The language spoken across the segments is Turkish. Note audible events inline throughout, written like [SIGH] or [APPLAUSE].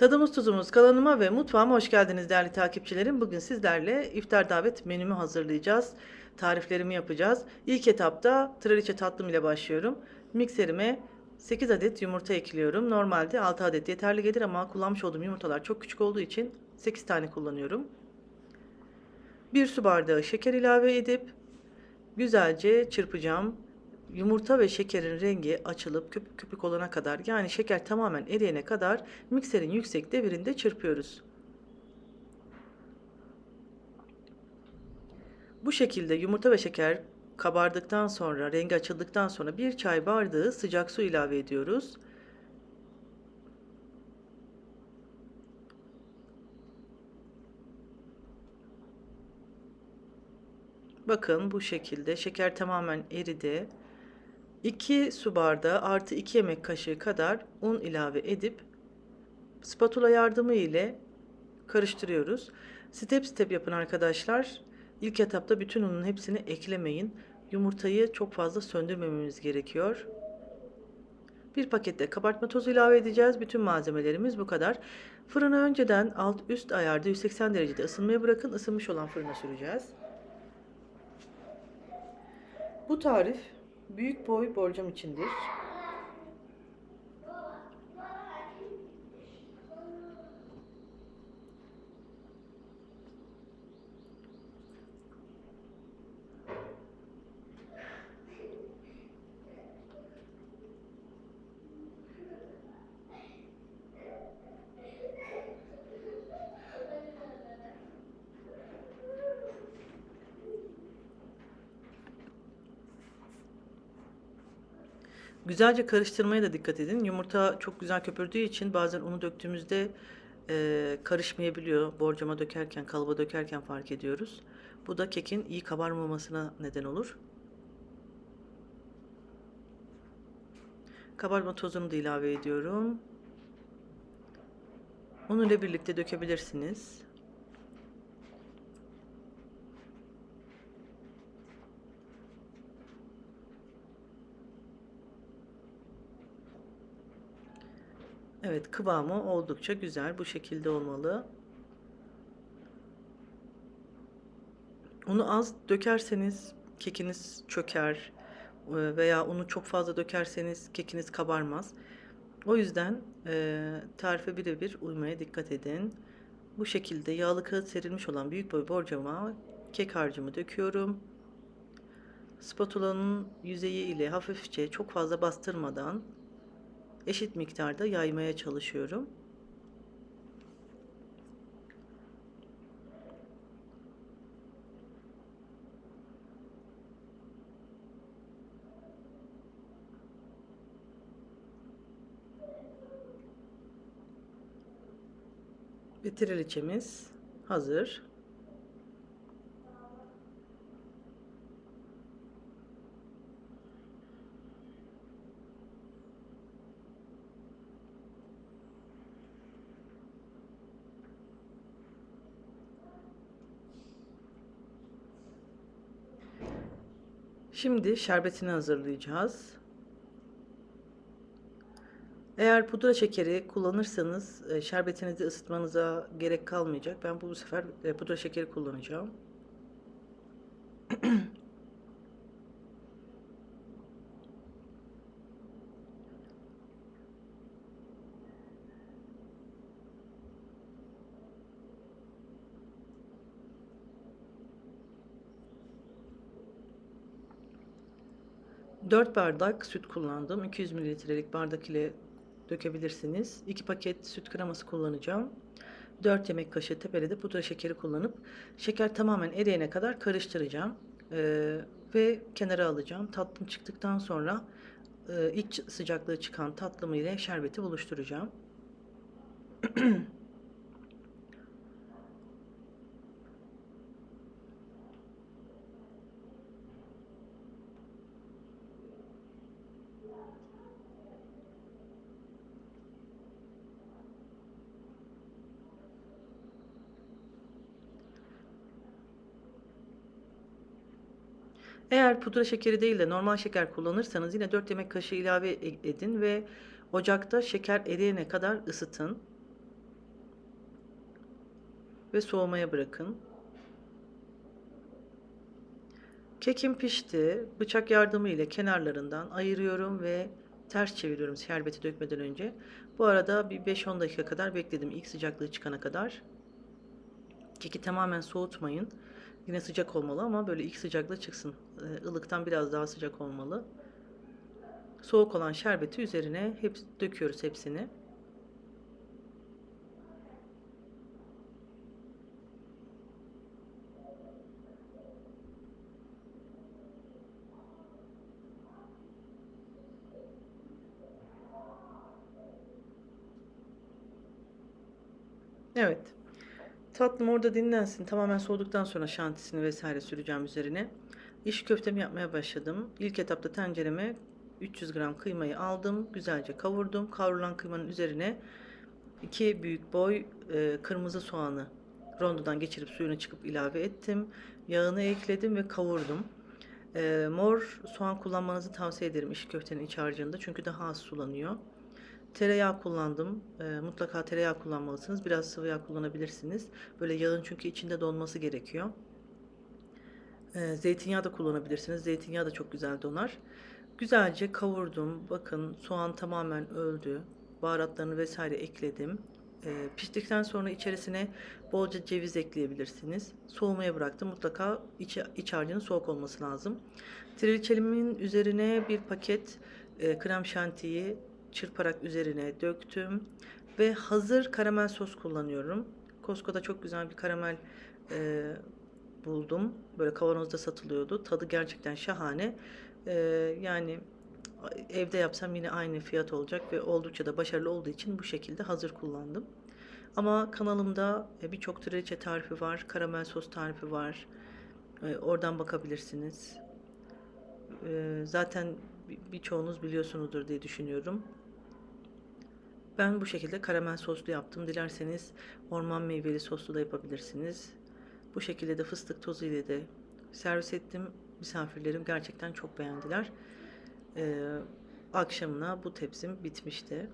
Tadımız tuzumuz kanalıma ve mutfağıma hoş geldiniz değerli takipçilerim. Bugün sizlerle iftar davet menümü hazırlayacağız. Tariflerimi yapacağız. İlk etapta traliçe tatlım ile başlıyorum. Mikserime 8 adet yumurta ekliyorum. Normalde 6 adet yeterli gelir ama kullanmış olduğum yumurtalar çok küçük olduğu için 8 tane kullanıyorum. 1 su bardağı şeker ilave edip güzelce çırpacağım. Yumurta ve şekerin rengi açılıp köpük köpük olana kadar yani şeker tamamen eriyene kadar mikserin yüksek devirinde çırpıyoruz. Bu şekilde yumurta ve şeker kabardıktan sonra, rengi açıldıktan sonra bir çay bardağı sıcak su ilave ediyoruz. Bakın bu şekilde şeker tamamen eridi. 2 su bardağı artı 2 yemek kaşığı kadar un ilave edip spatula yardımı ile karıştırıyoruz. Step step yapın arkadaşlar. İlk etapta bütün unun hepsini eklemeyin. Yumurtayı çok fazla söndürmememiz gerekiyor. Bir pakette kabartma tozu ilave edeceğiz. Bütün malzemelerimiz bu kadar. Fırını önceden alt üst ayarda 180 derecede ısınmaya bırakın. Isınmış olan fırına süreceğiz. Bu tarif büyük boy borcam içindir. Güzelce karıştırmaya da dikkat edin. Yumurta çok güzel köpürdüğü için bazen unu döktüğümüzde e, karışmayabiliyor. Borcama dökerken, kalıba dökerken fark ediyoruz. Bu da kekin iyi kabarmamasına neden olur. Kabarma tozunu da ilave ediyorum. Un ile birlikte dökebilirsiniz. Evet kıvamı oldukça güzel. Bu şekilde olmalı. Unu az dökerseniz kekiniz çöker e, veya unu çok fazla dökerseniz kekiniz kabarmaz. O yüzden e, tarife birebir uymaya dikkat edin. Bu şekilde yağlı kağıt serilmiş olan büyük boy borcama kek harcımı döküyorum. Spatulanın yüzeyi ile hafifçe çok fazla bastırmadan eşit miktarda yaymaya çalışıyorum. Ve triliçemiz hazır. Şimdi şerbetini hazırlayacağız. Eğer pudra şekeri kullanırsanız e, şerbetinizi ısıtmanıza gerek kalmayacak. Ben bu sefer e, pudra şekeri kullanacağım. [CLEARS THROAT] Dört bardak süt kullandım. 200 mililitrelik bardak ile dökebilirsiniz. 2 paket süt kreması kullanacağım. 4 yemek kaşığı tepelede pudra şekeri kullanıp şeker tamamen eriyene kadar karıştıracağım. Ee, ve kenara alacağım. Tatlım çıktıktan sonra e, ilk sıcaklığı çıkan tatlımı ile şerbeti buluşturacağım. [CLEARS THROAT] Eğer pudra şekeri değil de normal şeker kullanırsanız yine 4 yemek kaşığı ilave e- edin ve ocakta şeker eriyene kadar ısıtın. ve soğumaya bırakın. Kekim pişti. Bıçak yardımı ile kenarlarından ayırıyorum ve ters çeviriyorum şerbeti dökmeden önce. Bu arada bir 5-10 dakika kadar bekledim ilk sıcaklığı çıkana kadar. Keki tamamen soğutmayın. Yine sıcak olmalı ama böyle ilk sıcaklığı çıksın. Ee, ılıktan biraz daha sıcak olmalı. Soğuk olan şerbeti üzerine hep döküyoruz hepsini. Evet. Tatlım orada dinlensin. Tamamen soğuduktan sonra şantisini vesaire süreceğim üzerine. İş köftemi yapmaya başladım. İlk etapta tencereme 300 gram kıymayı aldım. Güzelce kavurdum. Kavrulan kıymanın üzerine 2 büyük boy e, kırmızı soğanı rondodan geçirip suyunu çıkıp ilave ettim. Yağını ekledim ve kavurdum. E, mor soğan kullanmanızı tavsiye ederim iş köftenin iç harcında. Çünkü daha az sulanıyor. Tereyağı kullandım. E, mutlaka tereyağı kullanmalısınız. Biraz sıvı yağ kullanabilirsiniz. Böyle yağın çünkü içinde donması gerekiyor. E, zeytinyağı da kullanabilirsiniz. Zeytinyağı da çok güzel donar. Güzelce kavurdum. Bakın soğan tamamen öldü. Baharatlarını vesaire ekledim. E, piştikten sonra içerisine bolca ceviz ekleyebilirsiniz. Soğumaya bıraktım. Mutlaka iç, iç harcının soğuk olması lazım. Trileçelimin üzerine bir paket e, krem şantiyi çırparak üzerine döktüm. Ve hazır karamel sos kullanıyorum. Costco'da çok güzel bir karamel e, buldum. Böyle kavanozda satılıyordu. Tadı gerçekten şahane. E, yani evde yapsam yine aynı fiyat olacak ve oldukça da başarılı olduğu için bu şekilde hazır kullandım. Ama kanalımda e, birçok trileçe tarifi var. Karamel sos tarifi var. E, oradan bakabilirsiniz. E, zaten birçoğunuz biliyorsunuzdur diye düşünüyorum. Ben bu şekilde karamel soslu yaptım. Dilerseniz orman meyveli soslu da yapabilirsiniz. Bu şekilde de fıstık tozu ile de servis ettim. Misafirlerim gerçekten çok beğendiler. Ee, akşamına bu tepsim bitmişti.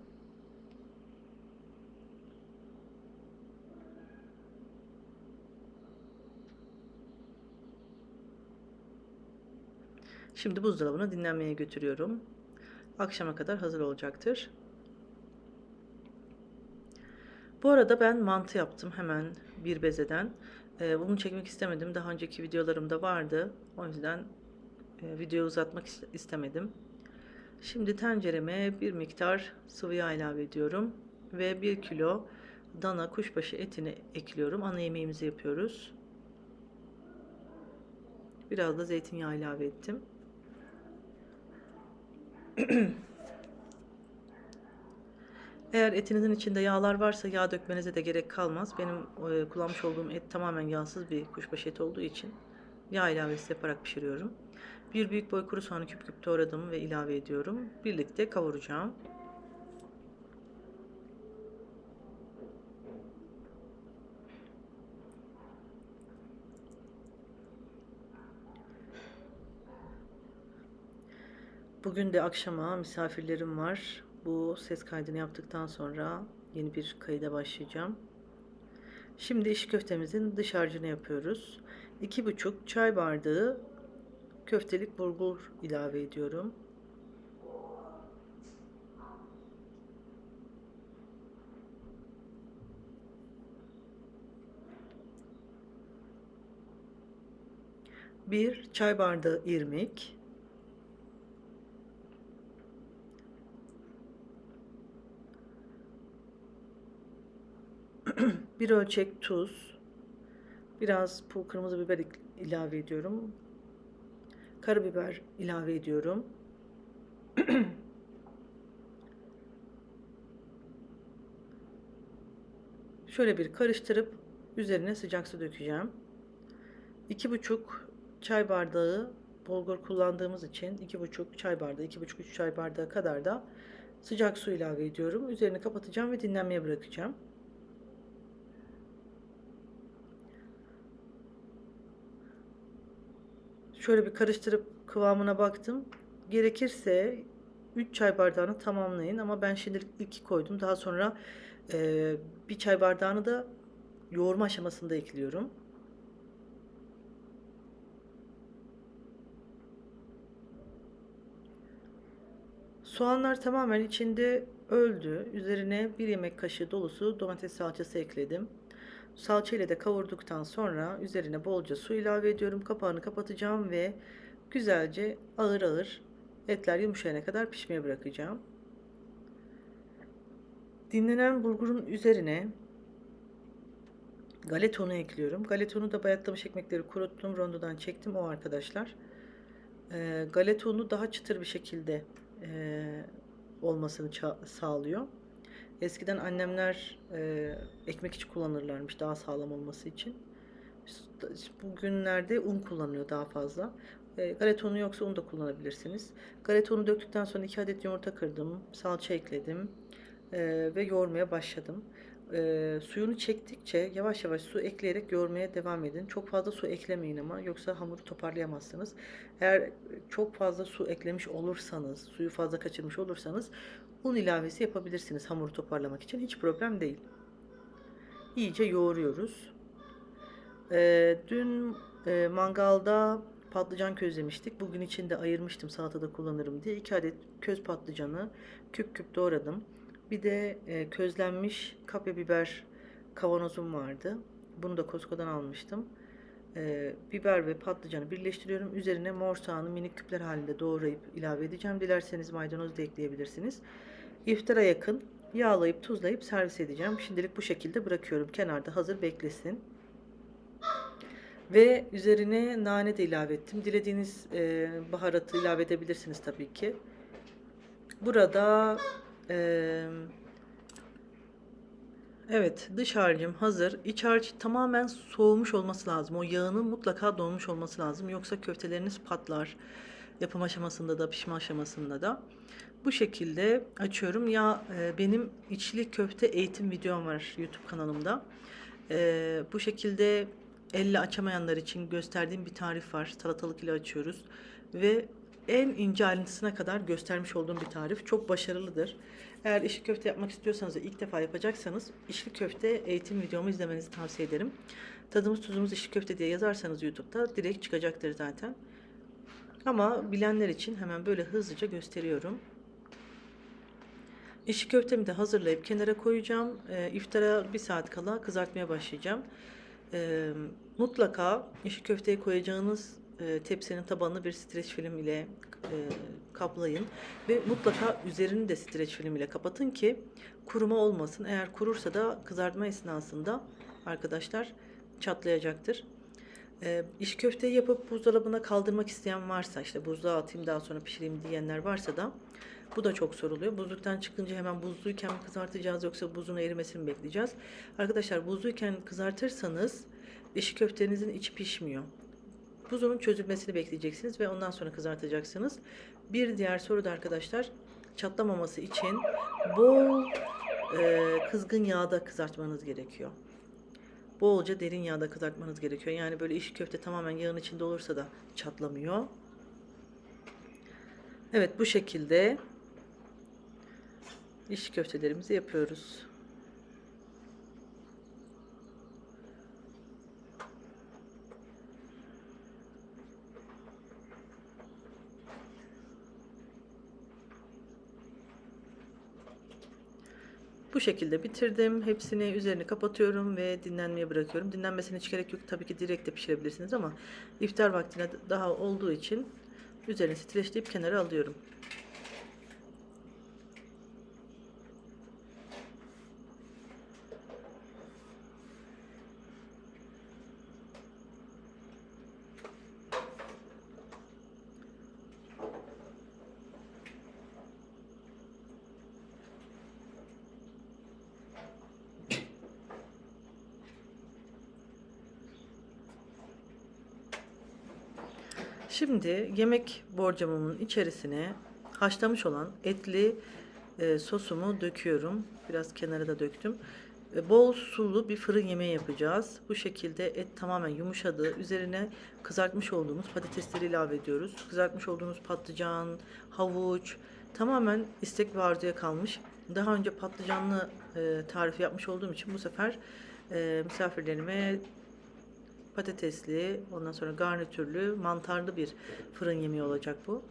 Şimdi buzdolabına dinlenmeye götürüyorum. Akşama kadar hazır olacaktır. Bu arada ben mantı yaptım hemen bir bezeden. Ee, bunu çekmek istemedim. Daha önceki videolarımda vardı. O yüzden e, videoyu uzatmak istemedim. Şimdi tencereme bir miktar sıvı yağ ilave ediyorum. Ve 1 kilo dana kuşbaşı etini ekliyorum. Ana yemeğimizi yapıyoruz. Biraz da zeytinyağı ilave ettim. [CLEARS THROAT] Eğer etinizin içinde yağlar varsa yağ dökmenize de gerek kalmaz. Benim e, kullanmış olduğum et tamamen yağsız bir kuşbaşı eti olduğu için yağ ilavesi yaparak pişiriyorum. Bir büyük boy kuru soğanı küp küp doğradım ve ilave ediyorum. Birlikte kavuracağım. Bugün de akşama misafirlerim var. Bu ses kaydını yaptıktan sonra yeni bir kayıda başlayacağım. Şimdi iş köftemizin dış harcını yapıyoruz. 2,5 çay bardağı köftelik bulgur ilave ediyorum. Bir çay bardağı irmik. Bir ölçek tuz, biraz pul kırmızı biber ilave ediyorum. Karabiber ilave ediyorum. [CLEARS THROAT] Şöyle bir karıştırıp üzerine sıcak su dökeceğim. 2,5 çay bardağı bulgur kullandığımız için 2,5 çay bardağı, 2,5-3 çay bardağı kadar da sıcak su ilave ediyorum. Üzerini kapatacağım ve dinlenmeye bırakacağım. Şöyle bir karıştırıp kıvamına baktım. Gerekirse 3 çay bardağını tamamlayın ama ben şimdilik 2 koydum. Daha sonra e, bir çay bardağını da yoğurma aşamasında ekliyorum. Soğanlar tamamen içinde öldü. Üzerine bir yemek kaşığı dolusu domates salçası ekledim. Salça ile de kavurduktan sonra üzerine bolca su ilave ediyorum. Kapağını kapatacağım ve güzelce ağır ağır etler yumuşayana kadar pişmeye bırakacağım. Dinlenen bulgurun üzerine galetonu ekliyorum. Galetonu da bayatlamış ekmekleri kuruttum. Rondodan çektim o arkadaşlar. Ee, galetonu daha çıtır bir şekilde e, olmasını sağlıyor. Eskiden annemler e, ekmek içi kullanırlarmış daha sağlam olması için. Bugünlerde un kullanıyor daha fazla. E, galetonu yoksa un da kullanabilirsiniz. Galetonu döktükten sonra 2 adet yumurta kırdım. Salça ekledim. E, ve yoğurmaya başladım. E, suyunu çektikçe yavaş yavaş su ekleyerek yoğurmaya devam edin. Çok fazla su eklemeyin ama yoksa hamuru toparlayamazsınız. Eğer çok fazla su eklemiş olursanız, suyu fazla kaçırmış olursanız un ilavesi yapabilirsiniz hamuru toparlamak için. Hiç problem değil. İyice yoğuruyoruz. E, dün e, mangalda patlıcan közlemiştik. Bugün için de ayırmıştım salatada kullanırım diye. 2 adet köz patlıcanı küp küp doğradım. Bir de e, közlenmiş kapya biber kavanozum vardı. Bunu da Costco'dan almıştım. E, biber ve patlıcanı birleştiriyorum. Üzerine mor soğanı minik küpler halinde doğrayıp ilave edeceğim. Dilerseniz maydanoz da ekleyebilirsiniz. İftara yakın yağlayıp tuzlayıp servis edeceğim. Şimdilik bu şekilde bırakıyorum. Kenarda hazır beklesin. Ve üzerine nane de ilave ettim. Dilediğiniz e, baharatı ilave edebilirsiniz tabii ki. Burada e, evet dış harcım hazır. İç harç tamamen soğumuş olması lazım. O yağının mutlaka donmuş olması lazım. Yoksa köfteleriniz patlar. Yapım aşamasında da pişme aşamasında da. Bu şekilde açıyorum. Ya e, benim içli köfte eğitim videom var YouTube kanalımda. E, bu şekilde elle açamayanlar için gösterdiğim bir tarif var. Salatalık ile açıyoruz. Ve en ince ayrıntısına kadar göstermiş olduğum bir tarif. Çok başarılıdır. Eğer işli köfte yapmak istiyorsanız ve ilk defa yapacaksanız işli köfte eğitim videomu izlemenizi tavsiye ederim. Tadımız tuzumuz işli köfte diye yazarsanız YouTube'da direkt çıkacaktır zaten. Ama bilenler için hemen böyle hızlıca gösteriyorum. İşi köftemi de hazırlayıp kenara koyacağım. E, iftara bir saat kala kızartmaya başlayacağım. E, mutlaka işi köfteye koyacağınız e, tepsinin tabanını bir streç film ile e, kaplayın ve mutlaka üzerini de streç film ile kapatın ki kuruma olmasın. Eğer kurursa da kızartma esnasında arkadaşlar çatlayacaktır. E, iş köfteyi yapıp buzdolabına kaldırmak isteyen varsa işte buzluğa atayım daha sonra pişireyim diyenler varsa da bu da çok soruluyor. Buzluktan çıkınca hemen buzluyken mi kızartacağız yoksa buzun erimesini mi bekleyeceğiz? Arkadaşlar buzluyken kızartırsanız işi köftenizin içi pişmiyor. Buzunun çözülmesini bekleyeceksiniz ve ondan sonra kızartacaksınız. Bir diğer soru da arkadaşlar çatlamaması için bol e, kızgın yağda kızartmanız gerekiyor. Bolca derin yağda kızartmanız gerekiyor. Yani böyle iş köfte tamamen yağın içinde olursa da çatlamıyor. Evet bu şekilde iş köftelerimizi yapıyoruz. Bu şekilde bitirdim. Hepsini üzerini kapatıyorum ve dinlenmeye bırakıyorum. Dinlenmesine hiç gerek yok. Tabii ki direkt de pişirebilirsiniz ama iftar vaktine daha olduğu için üzerini streçleyip kenara alıyorum. Şimdi yemek borcamımın içerisine haşlamış olan etli e, sosumu döküyorum. Biraz kenara da döktüm. E, bol sulu bir fırın yemeği yapacağız. Bu şekilde et tamamen yumuşadı. Üzerine kızartmış olduğumuz patatesleri ilave ediyoruz. Kızartmış olduğumuz patlıcan, havuç tamamen istek ve arzuya kalmış. Daha önce patlıcanlı e, tarifi yapmış olduğum için bu sefer e, misafirlerime patatesli, ondan sonra garnitürlü, mantarlı bir fırın yemeği olacak bu.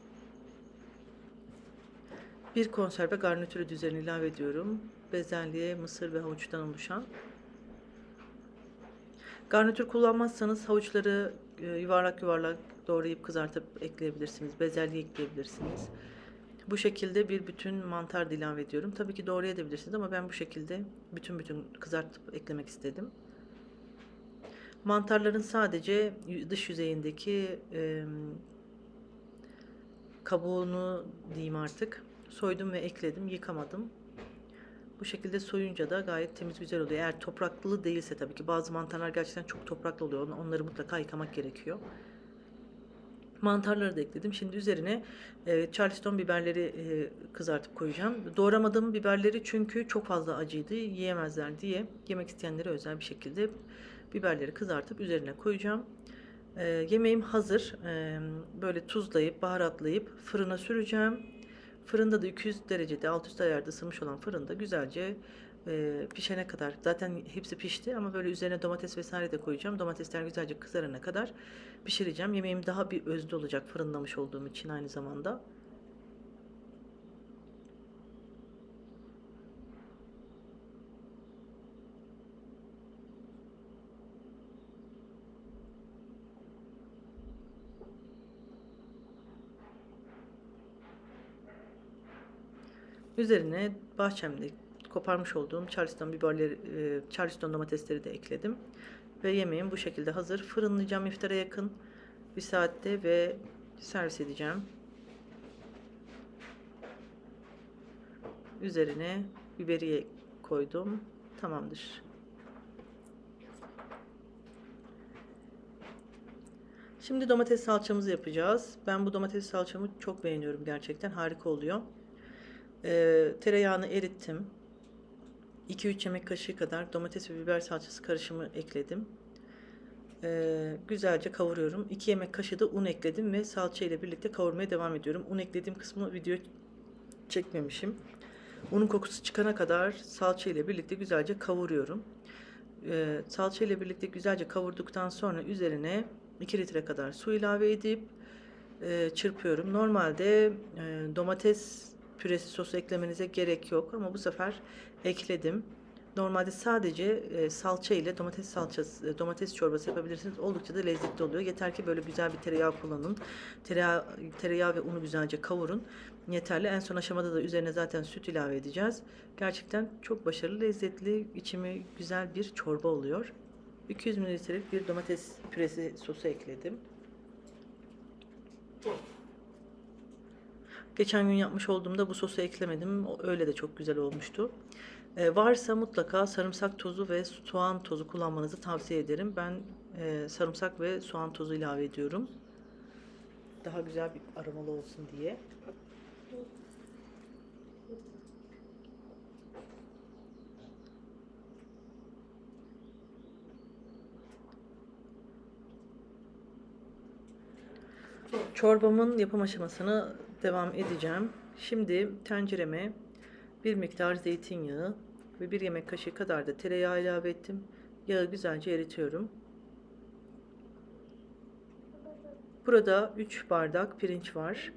Bir konserve garnitürü de üzerine ilave ediyorum. Bezelye, mısır ve havuçtan oluşan. Garnitür kullanmazsanız havuçları e, yuvarlak yuvarlak doğrayıp kızartıp ekleyebilirsiniz. Bezelye ekleyebilirsiniz. Bu şekilde bir bütün mantar da ilave ediyorum. Tabii ki doğrayabilirsiniz ama ben bu şekilde bütün bütün kızartıp eklemek istedim. Mantarların sadece dış yüzeyindeki e, kabuğunu diyeyim artık soydum ve ekledim. Yıkamadım. Bu şekilde soyunca da gayet temiz güzel oluyor. Eğer topraklı değilse tabii ki bazı mantarlar gerçekten çok topraklı oluyor. Onları mutlaka yıkamak gerekiyor. Mantarları da ekledim. Şimdi üzerine e, Charleston biberleri e, kızartıp koyacağım. Doğramadığım biberleri çünkü çok fazla acıydı. Yiyemezler diye yemek isteyenlere özel bir şekilde biberleri kızartıp üzerine koyacağım. E, yemeğim hazır. E, böyle tuzlayıp baharatlayıp fırına süreceğim. Fırında da 200 derecede alt üst ayarda ısınmış olan fırında güzelce e, pişene kadar zaten hepsi pişti ama böyle üzerine domates vesaire de koyacağım. Domatesler güzelce kızarana kadar pişireceğim. Yemeğim daha bir özlü olacak fırınlamış olduğum için aynı zamanda. Üzerine bahçemde koparmış olduğum Charleston biberleri, e, Charleston domatesleri de ekledim. Ve yemeğim bu şekilde hazır. Fırınlayacağım iftara yakın bir saatte ve servis edeceğim. Üzerine biberiye koydum. Tamamdır. Şimdi domates salçamızı yapacağız. Ben bu domates salçamı çok beğeniyorum gerçekten. Harika oluyor. Ee, tereyağını erittim. 2-3 yemek kaşığı kadar domates ve biber salçası karışımı ekledim. Ee, güzelce kavuruyorum. 2 yemek kaşığı da un ekledim ve salça ile birlikte kavurmaya devam ediyorum. Un eklediğim kısmı video çekmemişim. Unun kokusu çıkana kadar salça ile birlikte güzelce kavuruyorum. Ee, salça ile birlikte güzelce kavurduktan sonra üzerine 2 litre kadar su ilave edip e, çırpıyorum. Normalde e, domates püresi sosu eklemenize gerek yok ama bu sefer ekledim. Normalde sadece e, salça ile domates salçası, e, domates çorbası yapabilirsiniz. Oldukça da lezzetli oluyor. Yeter ki böyle güzel bir tereyağı kullanın. Tereyağı, tereyağı ve unu güzelce kavurun. Yeterli. En son aşamada da üzerine zaten süt ilave edeceğiz. Gerçekten çok başarılı, lezzetli, içimi güzel bir çorba oluyor. 200 mililitrelik bir domates püresi sosu ekledim. Geçen gün yapmış olduğumda bu sosu eklemedim. Öyle de çok güzel olmuştu. Ee, varsa mutlaka sarımsak tozu ve soğan tozu kullanmanızı tavsiye ederim. Ben e, sarımsak ve soğan tozu ilave ediyorum. Daha güzel bir aromalı olsun diye. Çorbamın yapım aşamasını devam edeceğim. Şimdi tencereme bir miktar zeytinyağı ve bir yemek kaşığı kadar da tereyağı ilave ettim. Yağı güzelce eritiyorum. Burada 3 bardak pirinç var.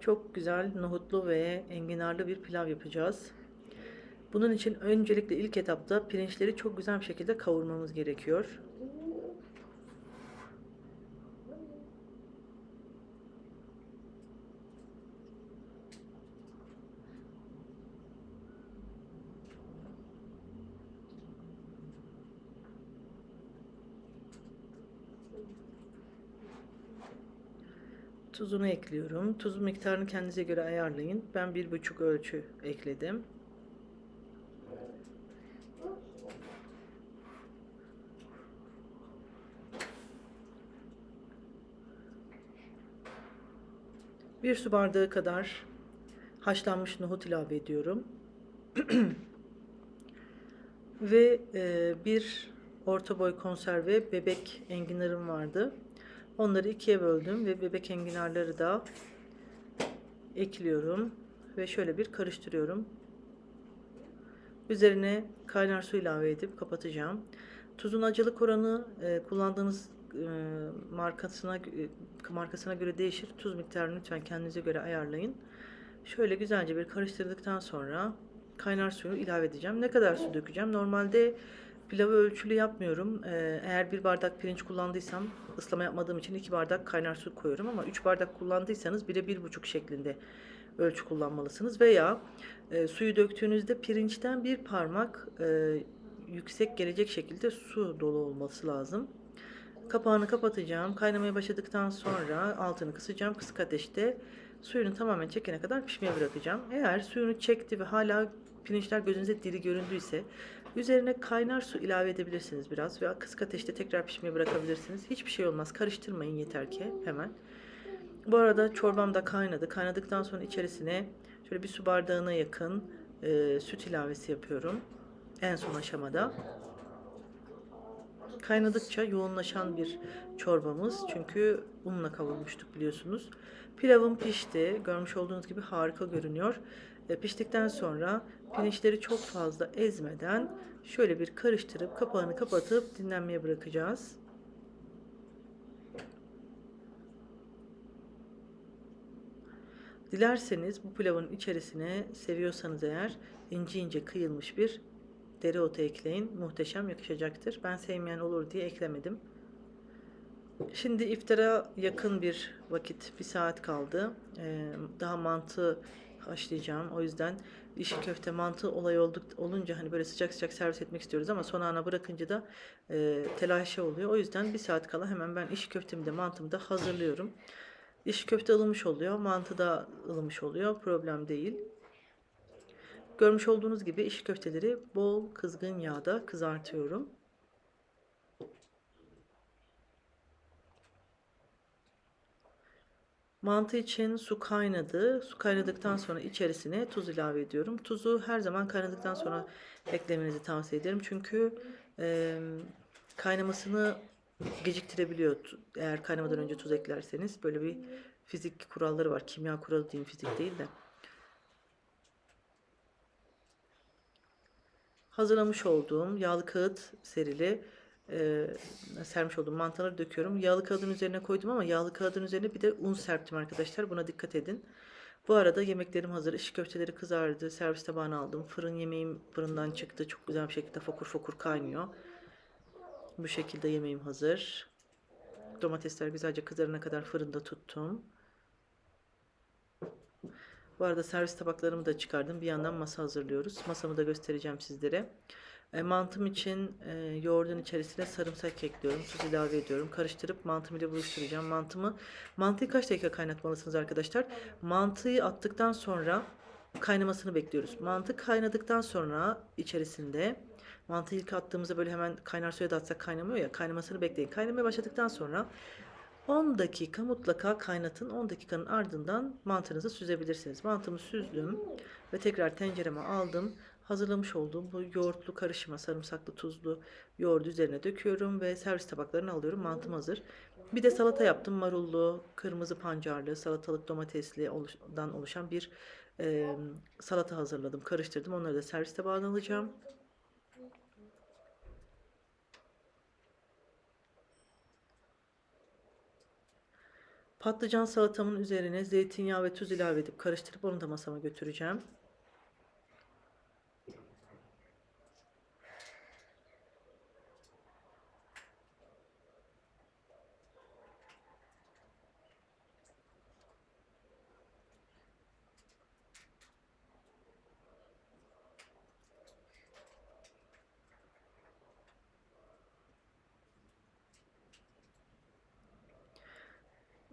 Çok güzel nohutlu ve enginarlı bir pilav yapacağız. Bunun için öncelikle ilk etapta pirinçleri çok güzel bir şekilde kavurmamız gerekiyor. Tuzunu ekliyorum. Tuz miktarını kendinize göre ayarlayın. Ben bir buçuk ölçü ekledim. Bir su bardağı kadar haşlanmış nohut ilave ediyorum. [CLEARS THROAT] Ve e, bir orta boy konserve bebek enginarım vardı. Onları ikiye böldüm ve bebek enginarları da ekliyorum ve şöyle bir karıştırıyorum. Üzerine kaynar su ilave edip kapatacağım. Tuzun acılık oranı e, kullandığınız e, markasına e, markasına göre değişir. Tuz miktarını lütfen kendinize göre ayarlayın. Şöyle güzelce bir karıştırdıktan sonra kaynar suyu ilave edeceğim. Ne kadar su dökeceğim? Normalde pilavı ölçülü yapmıyorum. Ee, eğer bir bardak pirinç kullandıysam ıslama yapmadığım için iki bardak kaynar su koyuyorum ama üç bardak kullandıysanız bire bir buçuk şeklinde ölçü kullanmalısınız veya e, suyu döktüğünüzde pirinçten bir parmak e, yüksek gelecek şekilde su dolu olması lazım. Kapağını kapatacağım. Kaynamaya başladıktan sonra altını kısacağım. Kısık ateşte suyunu tamamen çekene kadar pişmeye bırakacağım. Eğer suyunu çekti ve hala pirinçler gözünüze diri göründüyse üzerine kaynar su ilave edebilirsiniz biraz veya kısık ateşte tekrar pişmeye bırakabilirsiniz. Hiçbir şey olmaz. Karıştırmayın yeter ki hemen. Bu arada çorbam da kaynadı. Kaynadıktan sonra içerisine şöyle bir su bardağına yakın e, süt ilavesi yapıyorum. En son aşamada. Kaynadıkça yoğunlaşan bir çorbamız. Çünkü unla kavurmuştuk biliyorsunuz. Pilavım pişti. Görmüş olduğunuz gibi harika görünüyor. E, piştikten sonra pirinçleri çok fazla ezmeden şöyle bir karıştırıp kapağını kapatıp dinlenmeye bırakacağız. Dilerseniz bu pilavın içerisine seviyorsanız eğer ince ince kıyılmış bir dereotu ekleyin. Muhteşem yakışacaktır. Ben sevmeyen olur diye eklemedim. Şimdi iftara yakın bir vakit, bir saat kaldı. Ee, daha mantı haşlayacağım. O yüzden işi köfte mantı olay olduk, olunca hani böyle sıcak sıcak servis etmek istiyoruz ama son ana bırakınca da e, telaşe oluyor. O yüzden bir saat kala hemen ben iş köftemi de mantımı da hazırlıyorum. İş köfte ılımış oluyor, mantı da ılımış oluyor. Problem değil. Görmüş olduğunuz gibi iş köfteleri bol kızgın yağda kızartıyorum. Mantı için su kaynadı. Su kaynadıktan sonra içerisine tuz ilave ediyorum. Tuzu her zaman kaynadıktan sonra eklemenizi tavsiye ederim. Çünkü e, kaynamasını geciktirebiliyor. Eğer kaynamadan önce tuz eklerseniz böyle bir fizik kuralları var. Kimya kuralı diyeyim fizik değil de. Hazırlamış olduğum yağlı kağıt serili e, sermiş olduğum mantarları döküyorum. Yağlı kağıdın üzerine koydum ama yağlı kağıdın üzerine bir de un serptim arkadaşlar. Buna dikkat edin. Bu arada yemeklerim hazır. İş köfteleri kızardı. Servis tabağına aldım. Fırın yemeğim fırından çıktı. Çok güzel bir şekilde fokur fokur kaynıyor. Bu şekilde yemeğim hazır. Domatesler güzelce kızarana kadar fırında tuttum. Bu arada servis tabaklarımı da çıkardım. Bir yandan masa hazırlıyoruz. Masamı da göstereceğim sizlere. E, mantım için e, yoğurdun içerisine sarımsak ekliyorum. Tuz ilave ediyorum. Karıştırıp mantım ile buluşturacağım. Mantımı mantıyı kaç dakika kaynatmalısınız arkadaşlar? Mantıyı attıktan sonra kaynamasını bekliyoruz. Mantı kaynadıktan sonra içerisinde mantıyı ilk attığımızda böyle hemen kaynar suya da atsak kaynamıyor ya. Kaynamasını bekleyin. Kaynamaya başladıktan sonra 10 dakika mutlaka kaynatın. 10 dakikanın ardından mantınızı süzebilirsiniz. Mantımı süzdüm ve tekrar tencereme aldım. Hazırlamış olduğum bu yoğurtlu karışıma sarımsaklı tuzlu yoğurdu üzerine döküyorum ve servis tabaklarına alıyorum. Mantım hazır. Bir de salata yaptım. Marullu, kırmızı pancarlı, salatalık domatesli oluşan oluşan bir e, salata hazırladım. Karıştırdım. Onları da servis tabağına alacağım. Patlıcan salatamın üzerine zeytinyağı ve tuz ilave edip karıştırıp onu da masama götüreceğim.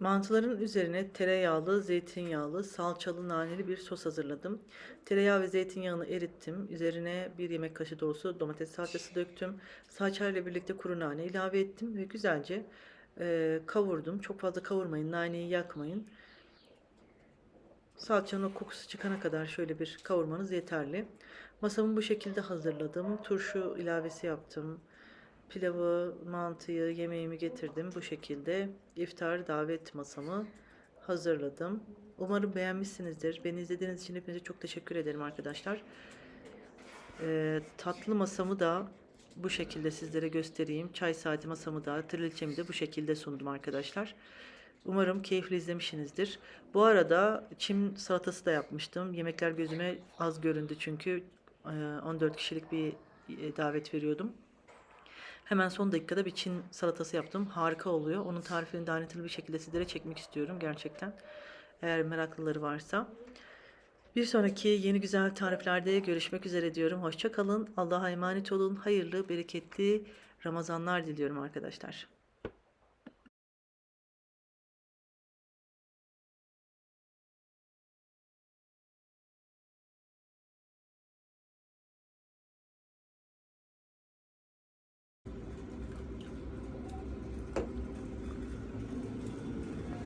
Mantıların üzerine tereyağlı, zeytinyağlı, salçalı, naneli bir sos hazırladım. Tereyağı ve zeytinyağını erittim. Üzerine bir yemek kaşığı dolusu domates salçası döktüm. Salçayla birlikte kuru nane ilave ettim ve güzelce e, kavurdum. Çok fazla kavurmayın, naneyi yakmayın. Salçanın o kokusu çıkana kadar şöyle bir kavurmanız yeterli. Masamı bu şekilde hazırladım. Turşu ilavesi yaptım. Pilavı, mantıyı, yemeğimi getirdim. Bu şekilde iftar davet masamı hazırladım. Umarım beğenmişsinizdir. Beni izlediğiniz için hepinize çok teşekkür ederim arkadaşlar. Ee, tatlı masamı da bu şekilde sizlere göstereyim. Çay saati masamı da, trilçemi de bu şekilde sundum arkadaşlar. Umarım keyifli izlemişsinizdir. Bu arada çim salatası da yapmıştım. Yemekler gözüme az göründü çünkü e, 14 kişilik bir e, davet veriyordum. Hemen son dakikada bir Çin salatası yaptım. Harika oluyor. Onun tarifini de ayrıntılı bir şekilde sizlere çekmek istiyorum gerçekten. Eğer meraklıları varsa. Bir sonraki yeni güzel tariflerde görüşmek üzere diyorum. Hoşça kalın. Allah'a emanet olun. Hayırlı, bereketli Ramazanlar diliyorum arkadaşlar.